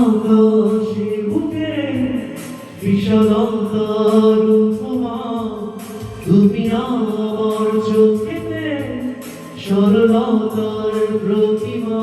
তুমি আকাশে উঠে তুমি আমার চোখেতে সরলতার প্রতিমা।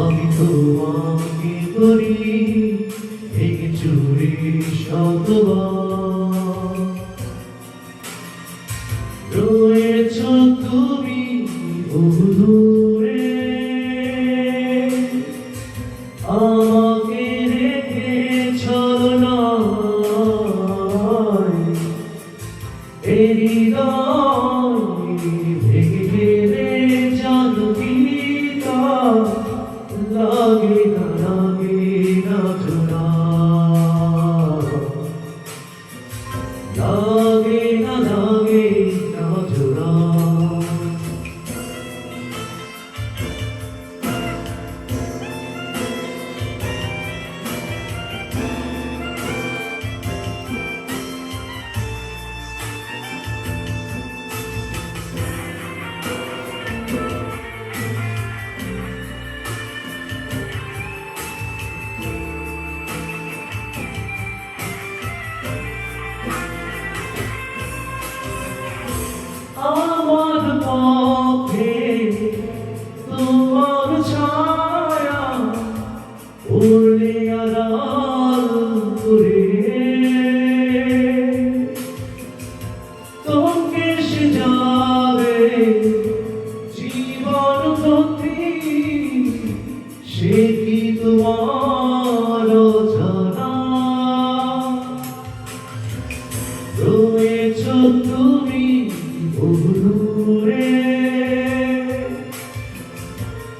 আমি তোমাকে করি ভেঙে চুরি শতবার। আমাকে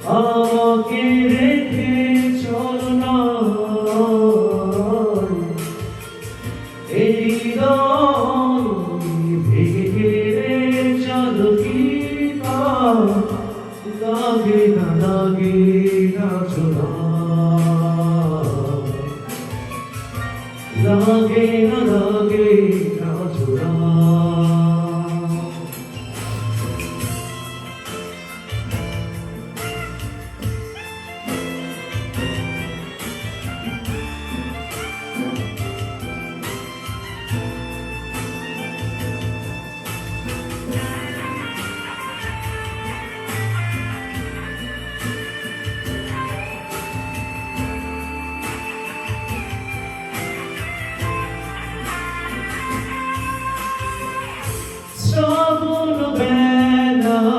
আমাকে রেখে চলো না। এই ভেঙে চলো কি লাগে না লাগে না, চলা লাগে না লাগে না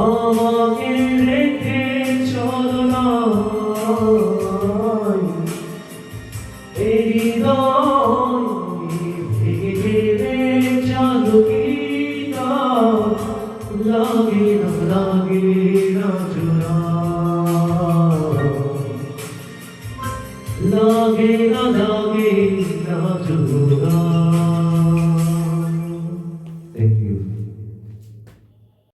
আমাকে রেখে চলো না। এই হৃদয় ভেঙে গেলে জানো কি লাগে না লাগে না জোড়া। লাগে না, লাগে